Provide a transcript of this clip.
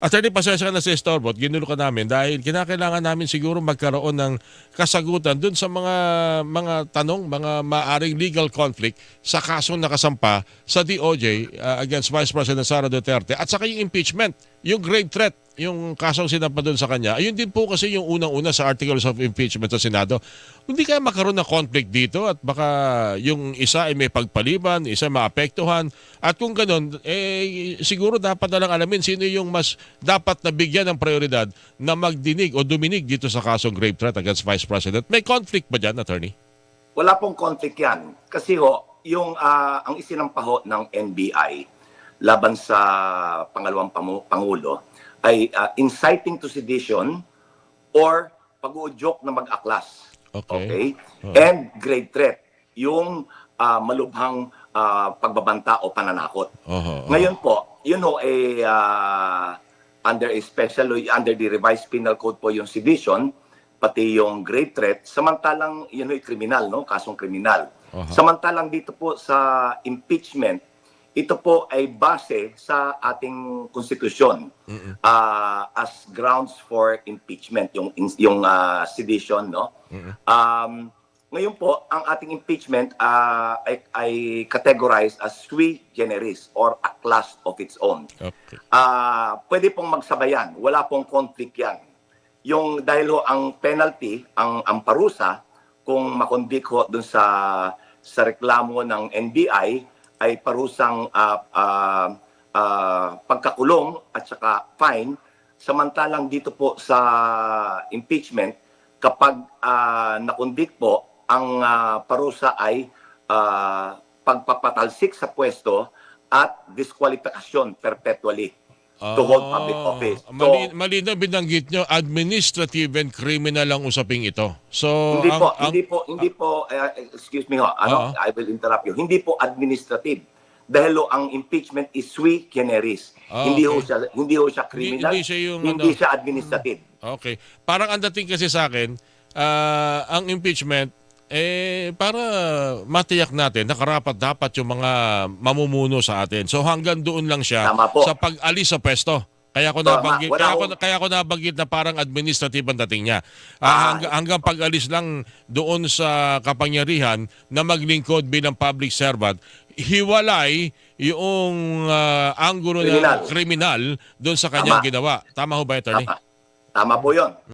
Attorney, pasensya ka na sa Storbot, ginulo ka namin dahil kinakailangan namin siguro magkaroon ng kasagutan dun sa mga mga tanong, mga maaring legal conflict sa kasong nakasampa sa DOJ uh, against Vice President Sara Duterte at saka yung impeachment, yung grave threat, yung kasong sinampa dun sa kanya. Ayun din po kasi yung unang-una sa articles of impeachment sa Senado. Hindi kaya magkaroon ng conflict dito at baka yung isa ay may pagpaliban, isa maapektuhan at kung ganun, eh, siguro dapat na lang alamin sino yung mas dapat na bigyan ng prioridad na magdinig o duminig dito sa kasong grave threat against Vice President. May conflict ba dyan, attorney? Wala pong conflict yan. Kasi ho, yung ah, ang isinampaho ng NBI laban sa pangalawang pangulo ay ah, inciting to sedition or pag-uudyok na mag-aklas. Okay. Oh. And grave threat, yung ah, malubhang ah, pagbabanta o pananakot. Oho, oho. Ngayon po, yun ho ay ah, under a special under the revised penal code po yung sedition pati yung grave threat samantalang yun ay kriminal no kasong kriminal. Aha. Samantalang dito po sa impeachment ito po ay base sa ating konstitusyon ah, as grounds for impeachment yung yung ah, sedition no. Um, ngayon po, ang ating impeachment ah, ay, ay categorized as sui generis or a class of its own. Okay. Ah, pwede pong magsabayan, wala pong conflict yan. Yung dahil ho ang penalty, ang ang parusa kung makonvict ho dun sa sa reklamo ng NBI ay parusang ah, ah, ah, pagkakulong at saka fine. Samantalang dito po sa impeachment kapag uh, nakonvict po ang ah, parusa ay ah, pagpapatalsik sa pwesto at diskwalifikasyon perpetually to hold public office. So, Mali, malinaw binanggit nyo, administrative and criminal ang usaping ito. So, hindi ang- po, ang- hindi po, hindi po, eh, excuse me ho, ano, Oo. I will interrupt you. Hindi po administrative. Dahil ho, ang impeachment is sui generis. Ah, hindi ho okay. siya hindi ho siya criminal. hindi siya yung hindi ano- siya administrative. Okay. Parang ang dating kasi sa akin, ah, ang impeachment, eh, para matiyak natin na karapat dapat yung mga mamumuno sa atin. So hanggang doon lang siya sa pag-alis sa pwesto. Kaya ko nabanggit, kaya ko, kaya ko nabanggit na parang administrative ang dating niya. Ah, Ah. hanggang, hanggang pag-alis lang doon sa kapangyarihan na maglingkod bilang public servant, hiwalay yung ah, anggulo na kriminal doon sa kanyang Tama. ginawa. Tama ho ba, attorney? Tama. Tama po 'yon.